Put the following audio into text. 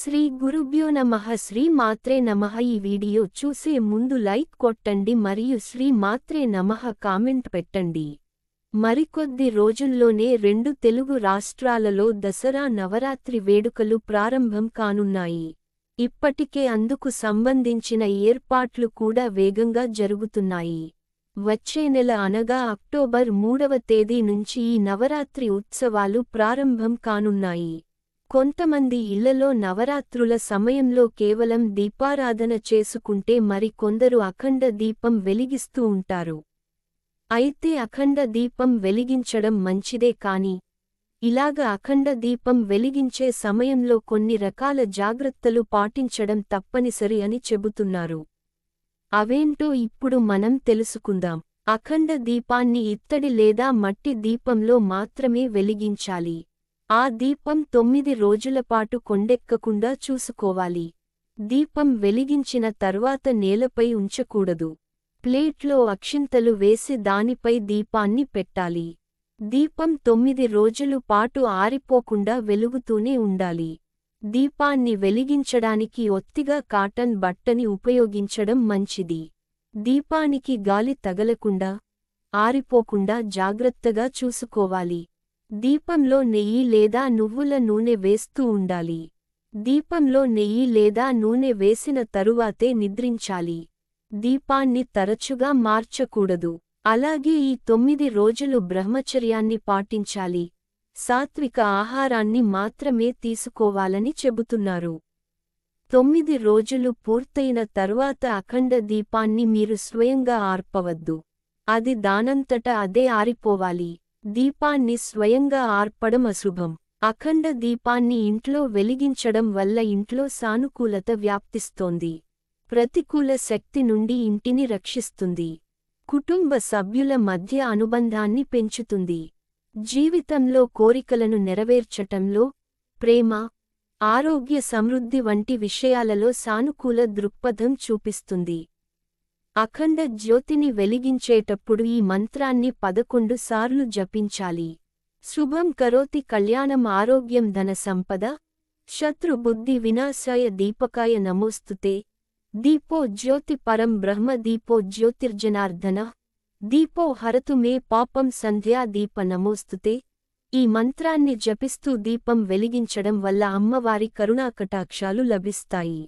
శ్రీ గురుభ్యో నమః శ్రీ మాత్రే నమః. ఈ వీడియో చూసే ముందు లైక్ కొట్టండి మరియు శ్రీ మాత్రే నమః కామెంట్ పెట్టండి. మరికొద్ది రోజుల్లోనే రెండు తెలుగు రాష్ట్రాలలో దసరా నవరాత్రి వేడుకలు ప్రారంభం కానున్నాయి. ఇప్పటికే అందుకు సంబంధించిన ఏర్పాట్లు కూడా వేగంగా జరుగుతున్నాయి. వచ్చే నెల అనగా అక్టోబర్ మూడవ తేదీ నుంచి ఈ నవరాత్రి ఉత్సవాలు ప్రారంభం కానున్నాయి. కొంతమంది ఇళ్ళలో నవరాత్రుల సమయంలో కేవలం దీపారాధన చేసుకుంటే మరి కొందరు అఖండ దీపం వెలిగిస్తూ ఉంటారు. అయితే అఖండ దీపం వెలిగించడం మంచిదే కాని ఇలాగ అఖండ దీపం వెలిగించే సమయంలో కొన్ని రకాల జాగ్రత్తలు పాటించడం తప్పనిసరి అని చెబుతున్నారు. అవేంటో ఇప్పుడు మనం తెలుసుకుందాం. అఖండ దీపాన్ని ఇత్తడి లేదా మట్టి దీపంలో మాత్రమే వెలిగించాలి. ఆ దీపం తొమ్మిది రోజులపాటు కొండెక్కకుండా చూసుకోవాలి. దీపం వెలిగించిన తర్వాత నేలపై ఉంచకూడదు. ప్లేట్లో అక్షింతలు వేసి దానిపై దీపాన్ని పెట్టాలి. దీపం తొమ్మిది రోజులు పాటు ఆరిపోకుండా వెలుగుతూనే ఉండాలి. దీపాన్ని వెలిగించడానికి ఒత్తిగా కాటన్ బట్టని ఉపయోగించడం మంచిది. దీపానికి గాలి తగలకుండా ఆరిపోకుండా జాగ్రత్తగా చూసుకోవాలి. దీపంలో నెయ్యి లేదా నువ్వుల నూనె వేస్తూ ఉండాలి. దీపంలో నెయ్యి లేదా నూనె వేసిన తరువాతే నిద్రించాలి. దీపాన్ని తరచుగా మార్చకూడదు. అలాగే ఈ తొమ్మిది రోజులు బ్రహ్మచర్యాన్ని పాటించాలి. సాత్విక ఆహారాన్ని మాత్రమే తీసుకోవాలని చెబుతున్నారు. తొమ్మిది రోజులు పూర్తయిన తరువాత అఖండ దీపాన్ని మీరు స్వయంగా ఆర్పవద్దు. అది దానంతట అదే ఆరిపోవాలి. దీపాన్ని స్వయంగా ఆర్పడం అశుభం. అఖండ దీపాన్ని ఇంట్లో వెలిగించడం వల్ల ఇంట్లో సానుకూలత వ్యాప్తిస్తోంది. ప్రతికూల శక్తి నుండి ఇంటిని రక్షిస్తుంది. కుటుంబ సభ్యుల మధ్య అనుబంధాన్ని పెంచుతుంది. జీవితంలో కోరికలను నెరవేర్చటంలో ప్రేమ ఆరోగ్య సమృద్ధి వంటి విషయాలలో సానుకూల దృక్పథం చూపిస్తుంది. అఖండ జ్యోతిని వెలిగించేటప్పుడు ఈ మంత్రాన్ని పదకొండు సార్లు జపించాలి. శుభం కరోతి కళ్యాణం ఆరోగ్యం ధన సంపద. శత్రుబుద్ధి వినాశాయ దీపకాయ నమోస్తుతే. దీపో జ్యోతి పరం బ్రహ్మ దీపో జ్యోతిర్జనార్దన. దీపో హరతు మే పాపం సంధ్యా దీప నమోస్తుతే. ఈ మంత్రాన్ని జపిస్తూ దీపం వెలిగించడం వల్ల అమ్మవారి కరుణాకటాక్షాలు లభిస్తాయి.